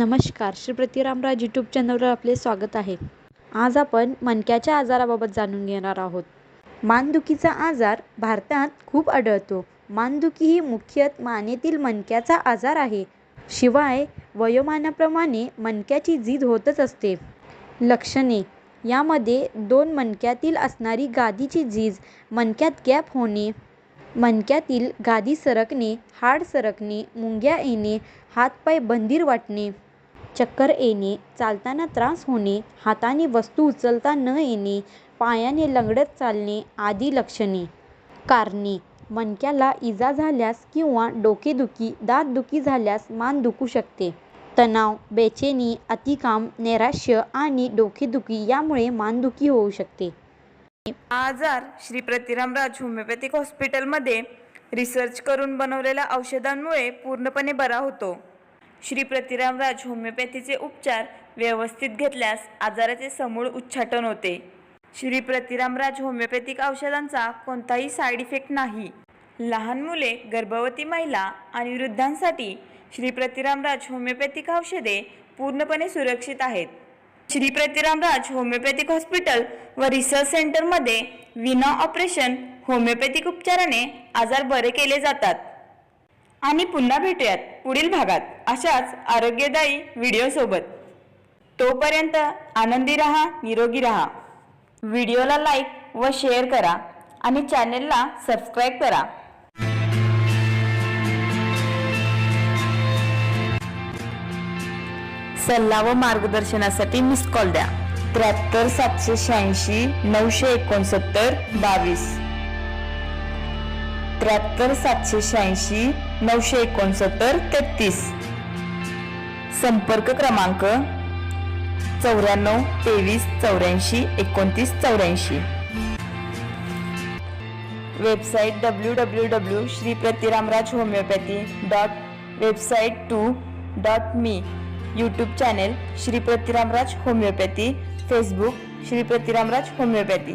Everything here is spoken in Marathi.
नमस्कार. श्री प्रतिरामराज यूट्यूब चॅनलवर आपले स्वागत आहे. आज आपण मणक्याच्या आजाराबाबत जाणून घेणार आहोत. मानदुखीचा आजार भारतात खूप आढळतो. मानदुखी ही मुख्यतः मानेतील मणक्याचा आजार आहे. शिवाय वयोमानाप्रमाणे मणक्याची झीज होतच असते. लक्षणे. यामध्ये दोन मणक्यातील असणारी गादीची झीज मणक्यात गॅप होणे मणक्यातील गादी सरकणे हाड सरकणे मुंग्या येणे हातपाय बंदीर वाटणे. चक्कर येणे चालताना त्रास होणे हाताने वस्तू उचलता न येणे पायाने लंगडत चालणे आदी लक्षणे. कारणे मणक्याला इजा झाल्यास किंवा डोकेदुखी दातदुखी झाल्यास मान दुखू शकते. तणाव बेचैनी अतिकाम नैराश्य आणि डोकेदुखी यामुळे मानदुखी होऊ शकते. हा आजार श्री प्रतिरामराज होमिओपॅथिक हॉस्पिटलमध्ये रिसर्च करून बनवलेल्या औषधांमुळे पूर्णपणे बरा होतो. श्री प्रतिरामराज होमिओपॅथीचे उपचार व्यवस्थित घेतल्यास आजाराचे समूळ उच्चाटन होते. श्री प्रतिरामराज होमिओपॅथिक औषधांचा कोणताही साईड इफेक्ट नाही. लहान मुले गर्भवती महिला आणि वृद्धांसाठी श्री प्रतिरामराज होमिओपॅथिक औषधे पूर्णपणे सुरक्षित आहेत. श्री प्रतिरामराज होमिओपॅथिक हॉस्पिटल व रिसर्च सेंटरमध्ये विना ऑपरेशन होमिओपॅथिक उपचाराने आजार बरे केले जातात. आणि पुन्हा भेटूयात पुढील भागात. अशाच आरोग्यदायी व्हिडिओसोबत तोपर्यंत आनंदी रहा निरोगी रहा. व्हिडिओला लाईक व शेअर करा आणि चॅनेलला सबस्क्राईब करा. सल्ला व मार्गदर्शनासाठी मिस कॉल द्या. त्र्याहत्तर सातशे शहाऐंशी नऊशे एकोणसत्तर बावीस. त्र्याहत्तर सातशे शहाऐंशी नऊशे एकोणसत्तर तेहतीस. संपर्क क्रमांक चौऱ्याण्णव तेवीस चौऱ्याऐंशी एकोणतीस चौऱ्याऐंशी. Website W W W Shri Pratiramraj homoeopathy dot website two dot me YouTube channel Shri Pratiramraj homoeopathy Facebook Shri Pratiramraj homoeopathy